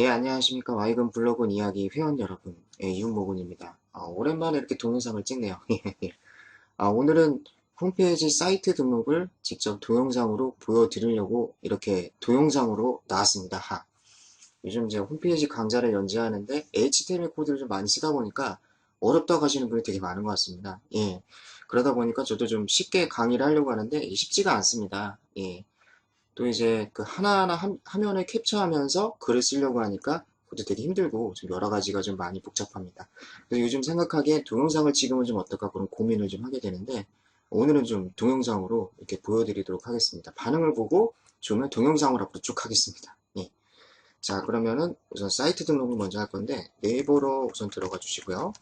예, 안녕하십니까. 와이건 블로그 이야기 회원 여러분. 예, 이윤모군입니다. 어, 오랜만에 이렇게 동영상을 찍네요. 아, 오늘은 홈페이지 사이트 등록을 직접 동영상으로 보여드리려고 이렇게 동영상으로 나왔습니다. 하. 요즘 이제 홈페이지 강좌를 연재하는데 HTML 코드를 좀 많이 쓰다 보니까 어렵다고 하시는 분이 되게 많은 것 같습니다. 예. 그러다 보니까 저도 좀 쉽게 강의를 하려고 하는데 쉽지가 않습니다. 예. 또 이제 그 하나하나 화면을 캡처하면서 글을 쓰려고 하니까 그것도 되게 힘들고 좀 여러 가지가 좀 많이 복잡합니다. 그래서 요즘 생각하기에 동영상을 찍으면 좀 어떨까 그런 고민을 좀 하게 되는데 오늘은 좀 동영상으로 이렇게 보여드리도록 하겠습니다. 반응을 보고 좋으면 동영상으로 앞으로 쭉 하겠습니다. 예. 자 그러면은 우선 사이트 등록을 먼저 할 건데 네이버로 우선 들어가 주시고요.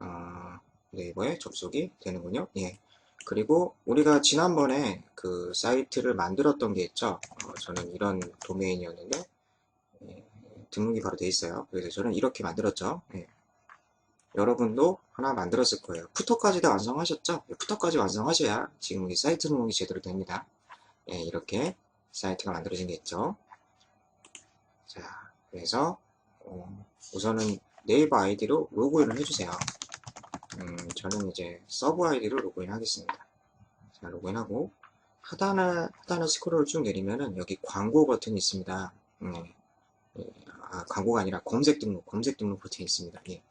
어, 네이버에 접속이 되는군요. 예. 그리고 우리가 지난번에 그 사이트를 만들었던 게 있죠. 어, 저는 이런 도메인이었는데 예, 등록이 바로 돼 있어요. 그래서 저는 이렇게 만들었죠. 예. 여러분도 하나 만들었을 거예요. 푸터까지 다 완성하셨죠? 예, 푸터까지 완성하셔야 지금 이 사이트 등록이 제대로 됩니다. 예, 이렇게 사이트가 만들어진 게 있죠. 자, 그래서 어, 우선은 네이버 아이디로 로그인을 해주세요. 음, 저는 이제 서브 아이디로 로그인 하겠습니다. 자, 로그인하고 하단을, 하단을 스크롤 쭉 내리면은 여기 광고 버튼이 있습니다. 네. 예, 아, 광고가 아니라 검색 등록, 검색 등록 버튼이 있습니다. 예.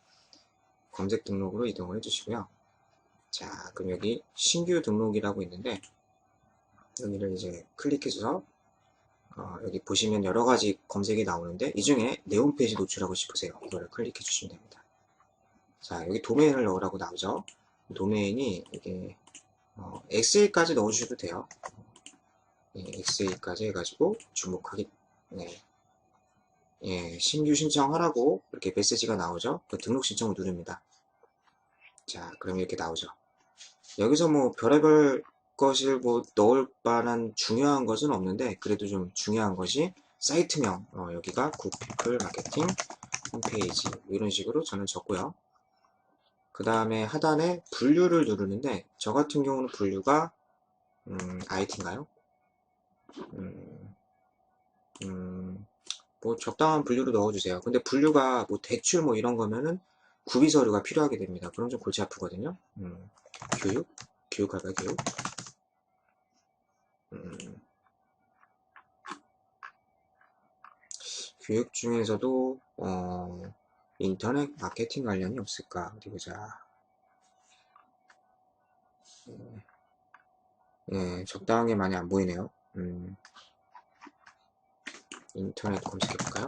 검색 등록으로 이동을 해주시고요. 자, 그럼 여기 신규 등록이라고 있는데 여기를 이제 클릭해서 어, 여기 보시면 여러 가지 검색이 나오는데 이 중에 내 홈페이지 노출하고 싶으세요. 이거를 클릭해 주시면 됩니다. 자, 여기 도메인을 넣으라고 나오죠. 도메인이 이게 어, XA까지 넣어주셔도 돼요. 예, XA까지 해가지고 주목하기, 네. 예, 신규 신청하라고 이렇게 메시지가 나오죠. 그 등록 신청을 누릅니다. 자, 그럼 이렇게 나오죠. 여기서 뭐 별의별 것을 뭐 넣을 만한 중요한 것은 없는데 그래도 좀 중요한 것이 사이트명 어, 여기가 굿피플 마케팅 홈페이지 이런 식으로 저는 적고요. 그 다음에 하단에 분류를 누르는데 저 같은 경우는 분류가 음, IT인가요? 음, 음, 뭐 적당한 분류로 넣어주세요. 근데 분류가 뭐 대출 뭐 이런 거면은 구비 서류가 필요하게 됩니다. 그럼 좀 골치 아프거든요. 음, 교육? 교육할까요? 교육? 음, 교육 중에서도 어, 인터넷 마케팅 관련이 없을까? 어디 보자. 예, 예 적당한 게 많이 안 보이네요. 음, 인터넷 검색해볼까요?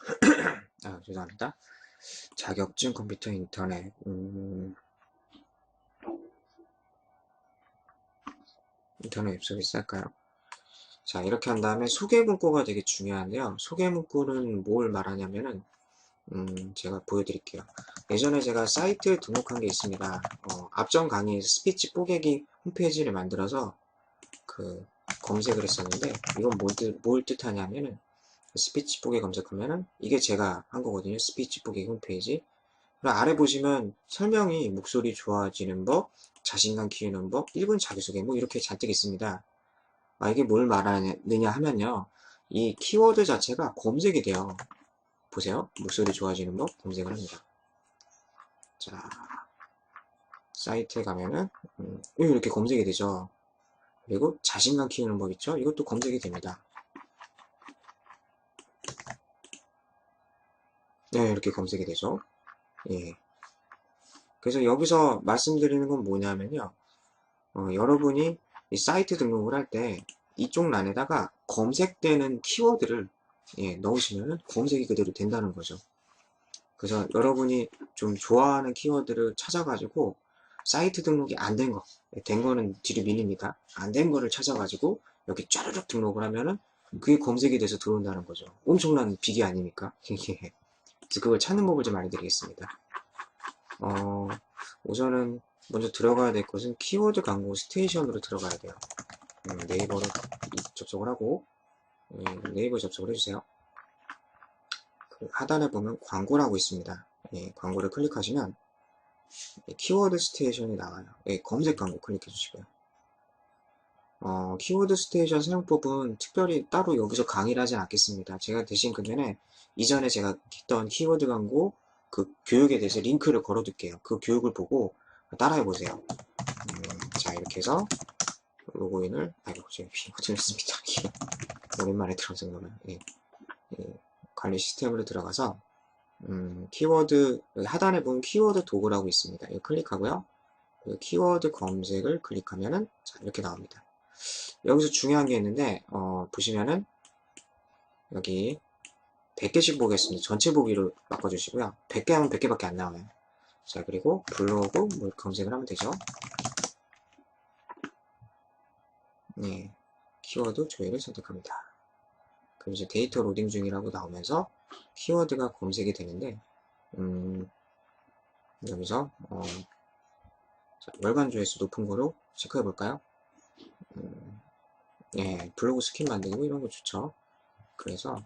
아, 죄송합니다. 자격증 컴퓨터 인터넷. 음, 인터넷 웹 서비스 할까요? 자 이렇게 한 다음에 소개 문구가 되게 중요한데요. 소개 문구는 뭘 말하냐면은 음, 제가 보여드릴게요. 예전에 제가 사이트에 등록한 게 있습니다. 어, 앞전 강의에서 스피치 뽀개기 홈페이지를 만들어서 그 검색을 했었는데 이건 뭘, 뜻, 뭘 뜻하냐면은 스피치 뽀개 검색하면은 이게 제가 한 거거든요. 스피치 뽀개기 홈페이지. 아래 보시면 설명이 목소리 좋아지는 법 자신감 키우는 법 1분 자기소개 뭐 이렇게 잔뜩 있습니다 아, 이게 뭘 말하느냐 하면요. 이 키워드 자체가 검색이 돼요. 보세요. 목소리 좋아지는 법 검색을 합니다. 자, 사이트에 가면은 음, 이렇게 검색이 되죠. 그리고 자신감 키우는 법 있죠. 이것도 검색이 됩니다. 네, 이렇게 검색이 되죠. 예. 그래서 여기서 말씀드리는 건 뭐냐면요. 어, 여러분이 이 사이트 등록을 할 때 이쪽 란에다가 검색되는 키워드를 예, 넣으시면 검색이 그대로 된다는 거죠. 그래서 여러분이 좀 좋아하는 키워드를 찾아가지고 사이트 등록이 안 된 거, 예, 된 거는 뒤로 밀립니다. 안 된 거를 찾아가지고 여기 쫘르륵 등록을 하면은 그게 검색이 돼서 들어온다는 거죠. 엄청난 비기 아닙니까? 그래서 그걸 찾는 법을 좀 알려드리겠습니다. 어, 우선은 먼저 들어가야 될 것은 키워드 광고 스테이션으로 들어가야 돼요. 음, 네이버로 접속을 하고 음, 네이버 접속을 해주세요. 그 하단에 보면 광고라고 있습니다. 예, 광고를 클릭하시면 키워드 스테이션이 나와요. 예, 검색 광고 클릭해 주시고요. 어, 키워드 스테이션 사용법은 특별히 따로 여기서 강의를 하진 않겠습니다. 제가 대신 그 전에 이전에 제가 했던 키워드 광고 그 교육에 대해서 링크를 걸어둘게요. 그 교육을 보고 따라해 보세요. 음, 자 이렇게 해서 로그인을 아이고 제가 잘못했습니다. 오랜만에 들어서 그러면 예. 예. 관리 시스템으로 들어가서 음, 키워드 하단에 보면 키워드 도구라고 있습니다. 이거 클릭하고요. 그 키워드 검색을 클릭하면은 자 이렇게 나옵니다. 여기서 중요한 게 있는데 어, 보시면은 여기 100개씩 보겠습니다. 전체 보기로 바꿔주시고요. 100개 하면 100개밖에 안 나와요. 자, 그리고 블로그 뭐 검색을 하면 되죠. 네, 키워드 조회를 선택합니다. 그럼 이제 데이터 로딩 중이라고 나오면서 키워드가 검색이 되는데, 음, 여기서 어, 자, 월간 조회수 높은 거로 체크해 볼까요? 음, 예, 블로그 스킨 만들고 이런 거 좋죠. 그래서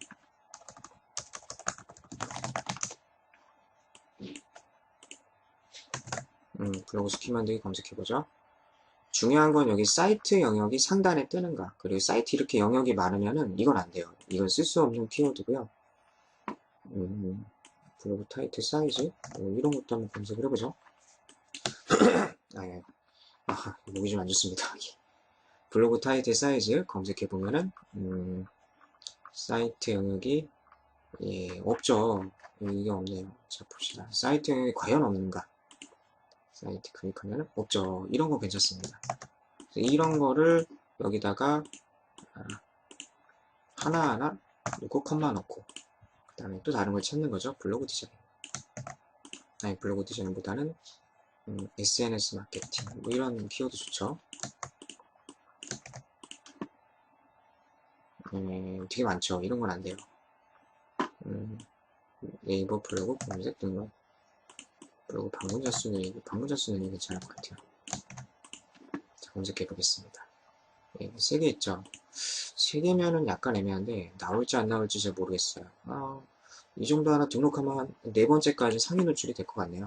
음, 블로그 스킨 만들기 검색해보죠. 중요한 건 여기 사이트 영역이 상단에 뜨는가. 그리고 사이트 이렇게 영역이 많으면은 이건 안 돼요. 이건 쓸 수 없는 키워드고요. 음, 블로그 타이틀 사이즈 뭐 이런 것도 한번 검색을 해보죠. 아, 예. 아, 목이 좀 안 좋습니다. 블로그 타이틀 사이즈 검색해보면은 음, 사이트 영역이 예, 없죠. 이게 없네요. 자, 봅시다. 사이트 영역이 과연 없는가? 사이트 클릭하면 없죠. 이런 거 괜찮습니다. 이런 거를 여기다가 아, 하나하나 놓고 컴마 넣고 그 다음에 또 다른 걸 찾는 거죠. 블로그 디자인. 아니 블로그 디자인보다는 음, SNS 마케팅 뭐 이런 키워드 좋죠. 음, 되게 많죠. 이런 건 안 돼요. 음, 네이버 블로그 검색 등록 그리고 방문자 수는, 방문자 수는 괜찮을 것 같아요. 자, 검색해 보겠습니다. 예, 3개 있죠. 3개면은 약간 애매한데, 나올지 안 나올지 잘 모르겠어요. 아, 이 정도 하나 등록하면 네 번째까지 상위 노출이 될 것 같네요.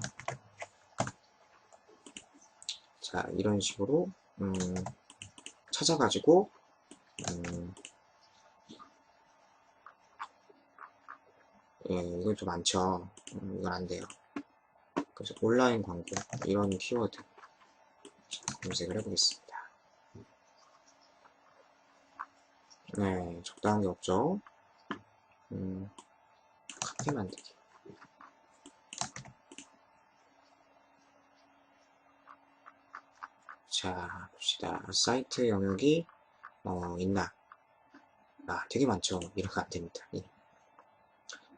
자, 이런 식으로, 음, 찾아가지고, 음, 예, 이건 좀 많죠. 음, 이건 안 돼요. 그래서 온라인 광고 이런 키워드 검색을 해보겠습니다. 네, 적당한 게 없죠. 음, 카페 만들기. 자, 봅시다. 사이트 영역이 어, 있나? 아, 되게 많죠. 거안 됩니다. 예.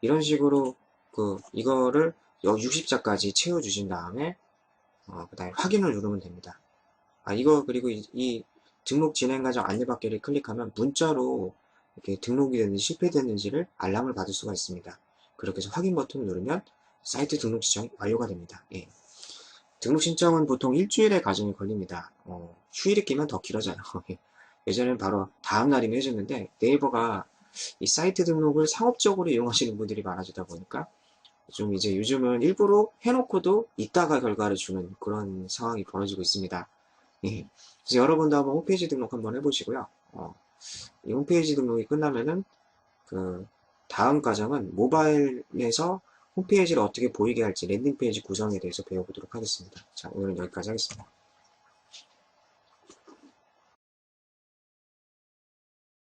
이런 식으로 그 이거를 60자까지 채워주신 다음에 어, 그 다음에 확인을 누르면 됩니다. 아 이거 그리고 이, 이 등록 진행 과정 안내받기를 클릭하면 문자로 이렇게 등록이 됐는지 실패됐는지를 알람을 받을 수가 있습니다. 그렇게 해서 확인 버튼을 누르면 사이트 등록 신청이 완료가 됩니다. 예. 등록 신청은 보통 일주일의 과정이 걸립니다. 어, 휴일이 끼면 더 길어져요. 예전에는 바로 다음 날이면 해줬는데 네이버가 이 사이트 등록을 상업적으로 이용하시는 분들이 많아지다 보니까 좀 이제 요즘은 일부러 해놓고도 이따가 결과를 주는 그런 상황이 벌어지고 있습니다. 예. 그래서 여러분도 한번 홈페이지 등록 한번 해보시고요. 어, 이 홈페이지 등록이 끝나면은 그 다음 과정은 모바일에서 홈페이지를 어떻게 보이게 할지 랜딩 페이지 구성에 대해서 배워보도록 하겠습니다. 자, 오늘은 여기까지 하겠습니다.